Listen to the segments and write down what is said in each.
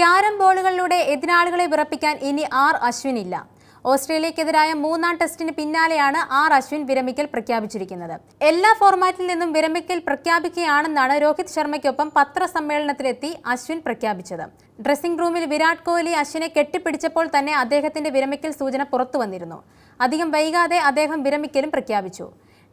Carrom ബോളുകളിലൂടെ എതിരാളികളെ വിറപ്പിക്കാൻ ഇനി R Ashwin ഇല്ല ഓസ്ട്രേലിയക്കെതിരായ മൂന്നാം ടെസ്റ്റിന് പിന്നാലെയാണ് ആർ അശ്വിൻ വിരമിക്കൽ പ്രഖ്യാപിച്ചിരിക്കുന്നത്. എല്ലാ ഫോർമാറ്റിൽ നിന്നും വിരമിക്കൽ പ്രഖ്യാപിക്കുകയാണെന്നാണ് രോഹിത് ശർമ്മയ്ക്കൊപ്പം പത്രസമ്മേളനത്തിലെത്തി അശ്വിൻ പ്രഖ്യാപിച്ചത്. ഡ്രസ്സിംഗ് റൂമിൽ വിരാട് കോഹ്ലി അശ്വിനെ കെട്ടിപ്പിടിച്ചപ്പോൾ തന്നെ അദ്ദേഹത്തിന്റെ വിരമിക്കൽ സൂചന പുറത്തു വന്നിരുന്നു അധികം വൈകാതെ അദ്ദേഹം വിരമിക്കലും പ്രഖ്യാപിച്ചു.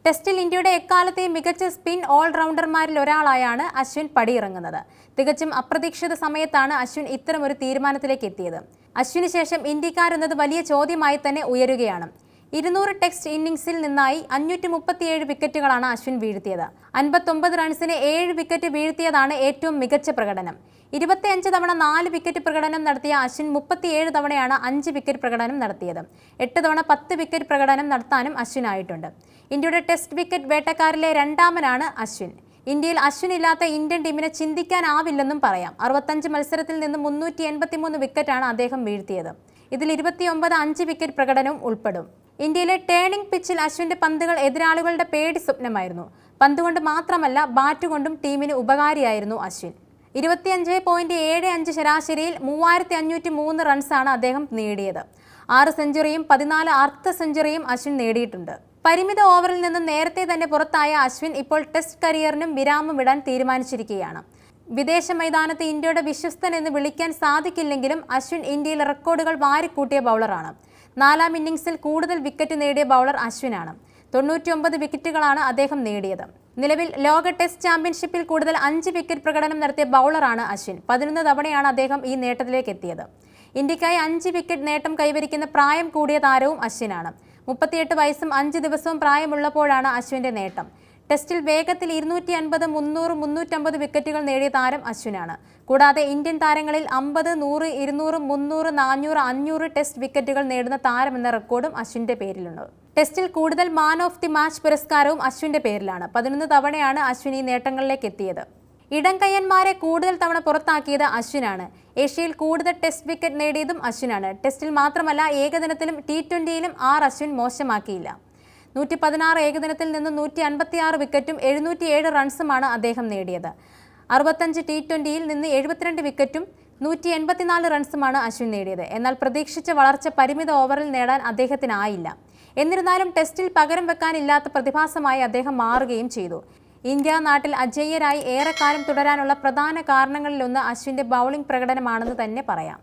ടെസ്റ്റിൽ ഇന്ത്യയുടെ എക്കാലത്തെയും മികച്ച സ്പിൻ ഓൾറൗണ്ടർമാരിൽ ഒരാളായാണ് അശ്വിൻ പടിയിറങ്ങുന്നത്. തികച്ചും അപ്രതീക്ഷിത സമയത്താണ് അശ്വിൻ ഇത്തരമൊരു തീരുമാനത്തിലേക്ക് എത്തിയത്. അശ്വിന് ശേഷം ഇന്ത്യക്കാരെന്നത് വലിയ ചോദ്യമായി തന്നെ ഉയരുകയാണ്. ഇരുന്നൂറ് ടെക്സ്റ്റ് ഇന്നിംഗ്സിൽ നിന്നായി അഞ്ഞൂറ്റി മുപ്പത്തിയേഴ് വിക്കറ്റുകളാണ് അശ്വിൻ വീഴ്ത്തിയത്. അൻപത്തൊമ്പത് റൺസിന് ഏഴ് വിക്കറ്റ് വീഴ്ത്തിയതാണ് ഏറ്റവും മികച്ച പ്രകടനം. ഇരുപത്തിയഞ്ച് തവണ നാല് വിക്കറ്റ് പ്രകടനം നടത്തിയ അശ്വിൻ മുപ്പത്തിയേഴ് തവണയാണ് അഞ്ച് വിക്കറ്റ് പ്രകടനം നടത്തിയത്. എട്ട് തവണ പത്ത് വിക്കറ്റ് പ്രകടനം നടത്താനും അശ്വിനായിട്ടുണ്ട്. ഇന്ത്യയുടെ ടെസ്റ്റ് വിക്കറ്റ് വേട്ടക്കാരിലെ രണ്ടാമനാണ് അശ്വിൻ. ഇന്ത്യയിൽ അശ്വിൻ ഇല്ലാത്ത ഇന്ത്യൻ ടീമിനെ ചിന്തിക്കാനാവില്ലെന്നും പറയാം. അറുപത്തഞ്ച് മത്സരത്തിൽ നിന്ന് മുന്നൂറ്റി എൺപത്തിമൂന്ന് വിക്കറ്റാണ് അദ്ദേഹം വീഴ്ത്തിയത്. ഇതിൽ ഇരുപത്തിയൊമ്പത് അഞ്ച് വിക്കറ്റ് പ്രകടനവും ഉൾപ്പെടും. ഇന്ത്യയിലെ ടേണിംഗ് പിച്ചിൽ അശ്വിന്റെ പന്തുകൾ എതിരാളികളുടെ പേടി സ്വപ്നമായിരുന്നു. പന്തുകൊണ്ട് മാത്രമല്ല ബാറ്റ് കൊണ്ടും ടീമിന് ഉപകാരിയായിരുന്നു അശ്വിൻ. ഇരുപത്തിയഞ്ച് പോയിന്റ് ഏഴ് അഞ്ച് ശരാശരിയിൽ മൂവായിരത്തി അഞ്ഞൂറ്റി മൂന്ന് റൺസാണ് അദ്ദേഹം നേടിയത്. ആറ് സെഞ്ചുറിയും പതിനാല് അർദ്ധ സെഞ്ചുറിയും അശ്വിൻ നേടിയിട്ടുണ്ട്. പരിമിത ഓവറിൽ നിന്നും നേരത്തെ തന്നെ പുറത്തായ അശ്വിൻ ഇപ്പോൾ ടെസ്റ്റ് കരിയറിനും വിരാമം ഇടാൻ തീരുമാനിച്ചിരിക്കുകയാണ്. വിദേശ മൈതാനത്ത് ഇന്ത്യയുടെ വിശ്വസ്തൻ എന്ന് വിളിക്കാൻ സാധിക്കില്ലെങ്കിലും അശ്വിൻ ഇന്ത്യയിൽ റെക്കോർഡുകൾ വാരിക്കൂട്ടിയ ബൗളറാണ്. നാലാം ഇന്നിംഗ്സിൽ കൂടുതൽ വിക്കറ്റ് നേടിയ ബൗളർ അശ്വിനാണ്. തൊണ്ണൂറ്റിയൊമ്പത് വിക്കറ്റുകളാണ് അദ്ദേഹം നേടിയത്. നിലവിൽ ലോക ടെസ്റ്റ് ചാമ്പ്യൻഷിപ്പിൽ കൂടുതൽ അഞ്ച് വിക്കറ്റ് പ്രകടനം നടത്തിയ ബൗളറാണ് അശ്വിൻ. പതിനൊന്ന് തവണയാണ് അദ്ദേഹം ഈ നേട്ടത്തിലേക്ക് എത്തിയത്. ഇന്ത്യക്കായി അഞ്ച് വിക്കറ്റ് നേട്ടം കൈവരിക്കുന്ന പ്രായം കൂടിയ താരവും അശ്വിനാണ്. മുപ്പത്തിയെട്ട് വയസ്സും അഞ്ച് ദിവസവും പ്രായമുള്ളപ്പോഴാണ് അശ്വിന്റെ നേട്ടം. ടെസ്റ്റിൽ വേഗത്തിൽ ഇരുന്നൂറ്റി അൻപത് മുന്നൂറ് മുന്നൂറ്റമ്പത് വിക്കറ്റുകൾ നേടിയ താരം അശ്വിനാണ്. കൂടാതെ ഇന്ത്യൻ താരങ്ങളിൽ അമ്പത് നൂറ് ഇരുന്നൂറ് മുന്നൂറ് നാനൂറ് അഞ്ഞൂറ് ടെസ്റ്റ് വിക്കറ്റുകൾ നേടുന്ന താരമെന്ന റെക്കോർഡും അശ്വിന്റെ പേരിലുണ്ട്. ടെസ്റ്റിൽ കൂടുതൽ മാൻ ഓഫ് ദി മാച്ച് പുരസ്കാരവും അശ്വിന്റെ പേരിലാണ്. പതിനൊന്ന് തവണയാണ് അശ്വിൻ ഈ നേട്ടങ്ങളിലേക്ക് എത്തിയത്. ഇടംകയ്യന്മാരെ കൂടുതൽ തവണ പുറത്താക്കിയത് അശ്വിനാണ്. ഏഷ്യയിൽ കൂടുതൽ ടെസ്റ്റ് വിക്കറ്റ് നേടിയതും അശ്വിനാണ്. ടെസ്റ്റിൽ മാത്രമല്ല ഏകദിനത്തിലും ടി ട്വന്റിയിലും ആർ അശ്വിൻ മോശമാക്കിയില്ല. നൂറ്റി പതിനാറ് ഏകദിനത്തിൽ നിന്ന് നൂറ്റി അൻപത്തിയാറ് വിക്കറ്റും എഴുന്നൂറ്റിയേഴ് റൺസുമാണ് അദ്ദേഹം നേടിയത്. അറുപത്തഞ്ച് ടി ട്വന്റിയിൽ നിന്ന് എഴുപത്തിരണ്ട് വിക്കറ്റും നൂറ്റി എൺപത്തിനാല് റൺസുമാണ് അശ്വിൻ നേടിയത്. എന്നാൽ പ്രതീക്ഷിച്ച വളർച്ച പരിമിത ഓവറിൽ നേടാൻ അദ്ദേഹത്തിനായില്ല. എന്നിരുന്നാലും ടെസ്റ്റിൽ പകരം വെക്കാനില്ലാത്ത പ്രതിഭാസമായി അദ്ദേഹം മാറുകയും ചെയ്തു. ഇന്ത്യ നാട്ടിൽ അജയ്യരായി ഏറെക്കാലം തുടരാനുള്ള പ്രധാന കാരണങ്ങളിലൊന്ന് അശ്വിന്റെ ബൗളിംഗ് പ്രകടനമാണെന്ന് തന്നെ പറയാം.